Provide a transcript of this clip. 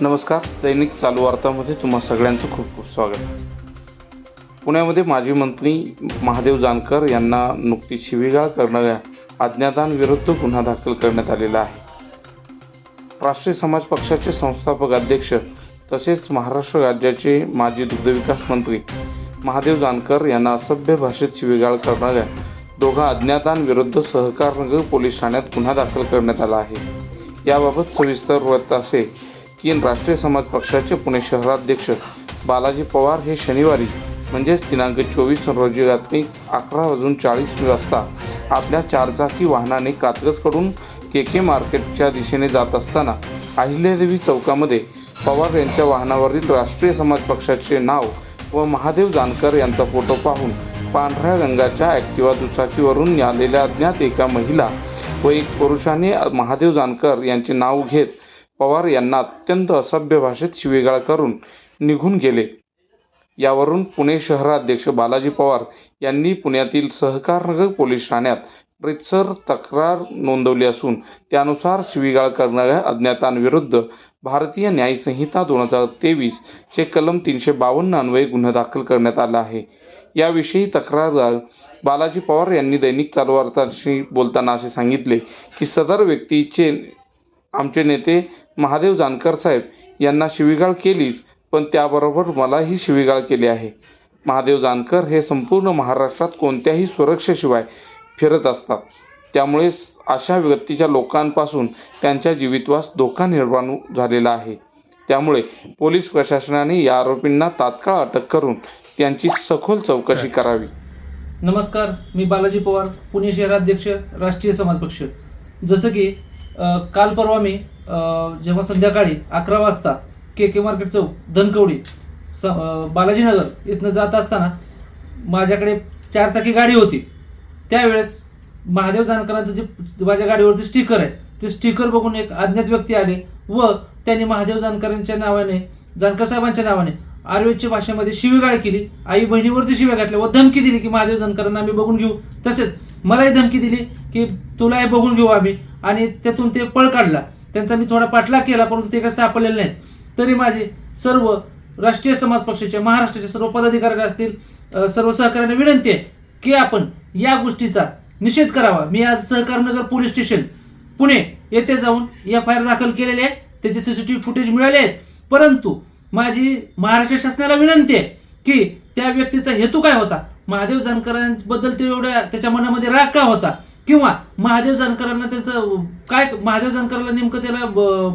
नमस्कार दैनिक चालू वार्तामध्ये तुम्हा सगळ्यांचं खूप खूप स्वागत. पुण्यामध्ये माजी मंत्री महादेव जानकर यांना नुकतीच शिवीगाळ करणाऱ्या अज्ञातांविरुद्ध गुन्हा दाखल करण्यात आलेला आहे. राष्ट्रीय समाज पक्षाचे संस्थापक अध्यक्ष तसेच महाराष्ट्र राज्याचे माजी दुग्धविकास मंत्री महादेव जानकर यांना असभ्य भाषेत शिवीगाळ करणाऱ्या दोघा अज्ञातांविरुद्ध सहकारनगर पोलीस ठाण्यात गुन्हा दाखल करण्यात आला आहे. याबाबत सविस्तर वृत्त असे की राष्ट्रीय समाज पक्षाचे पुणे शहराध्यक्ष बालाजी पवार हे शनिवारी म्हणजेच दिनांक चोवीस रोजी रात्री अकरा वाजून चाळीस वाजता आपल्या चारचाकी वाहनाने कात्रजकडून के के मार्केटच्या दिशेने जात असताना अहिल्यादेवी चौकामध्ये पवार यांच्या वाहनावरील राष्ट्रीय समाज पक्षाचे नाव व महादेव जानकर यांचा फोटो पाहून पांढऱ्या रंगाच्या ॲक्टिवा दुचाकीवरून आलेल्या अज्ञात एका महिला व एक पुरुषाने महादेव जानकर यांचे नाव घेत पवार यांना अत्यंत असभ्य भाषेत शिवीगाळ करून निघून गेले. यावरून पुणे शहराध्यक्ष बालाजी पवार यांनी पुण्यातील सहकारनगर पोलीस ठाण्यात रितसर तक्रार नोंदवली असून त्यानुसार शिवीगाळ करणाऱ्या अज्ञातांविरुद्ध भारतीय न्यायसंहिता दोन हजार तेवीस चे कलम तीनशे बावन्न अन्वये गुन्हा दाखल करण्यात आला आहे. याविषयी तक्रारदार बालाजी पवार यांनी दैनिक चालू वार्ताशी बोलताना असे सांगितले की सदर व्यक्तीचे आमचे नेते महादेव जानकर साहेब यांना शिवीगाळ केलीच पण त्याबरोबर मलाही शिवीगाळ केली आहे. महादेव जानकर हे संपूर्ण महाराष्ट्रात कोणत्याही सुरक्षेशिवाय फिरत असतात. त्यामुळे अशा व्यक्तीच्या लोकांपासून त्यांच्या जीवितवास धोका निर्माण झालेला आहे. त्यामुळे पोलीस प्रशासनाने या आरोपींना तात्काळ अटक करून त्यांची सखोल चौकशी करावी. नमस्कार मी बालाजी पवार पुणे शहराध्यक्ष राष्ट्रीय समाज पक्ष. जसं की काल परवा मी जेव्हा संध्याकाळी अकरा वाजता के के मार्केट चौक धनकवडी स बालाजीनगर इथनं जात असताना माझ्याकडे चारचाकी गाडी होती. त्यावेळेस महादेव जानकरांचं जे माझ्या गाडीवरती स्टिकर आहे ते स्टिकर बघून एक अज्ञात व्यक्ती आले व त्यांनी महादेव जानकरांच्या नावाने जानकर साहेबांच्या नावाने आयुर्वेदच्या भाषेमध्ये शिवीगाळ केली. आई बहिणीवरती शिव्या घातल्या व धमकी दिली की महादेव जानकरांना आम्ही बघून घेऊ. तसेच मलाही धमकी दिली की तुला हे बघून घेऊ आम्ही. आणि त्यातून ते पळ काढला. त्यांचा मी थोडा पाठलाग केला परंतु ते काही सापडलेले नाहीत. तरी माझे सर्व राष्ट्रीय समाज पक्षाचे महाराष्ट्राचे सर्व पदाधिकारी असतील सर्व सहकार्यांना विनंती आहे की आपण या गोष्टीचा निषेध करावा. मी आज सहकारनगर पोलीस स्टेशन पुणे येथे जाऊन एफ आय आर दाखल केलेले आहे. त्याचे सीसीटीव्ही फुटेज मिळाले आहेत. परंतु माझी महाराष्ट्र शासनाला विनंती आहे की त्या व्यक्तीचा हेतू काय होता? महादेव जानकरांबद्दल ते एवढ्या त्याच्या मनामध्ये राग का होता? किंवा महादेव जानकरांना त्याचं काय महादेव जानकरांना नेमकं त्याला ब-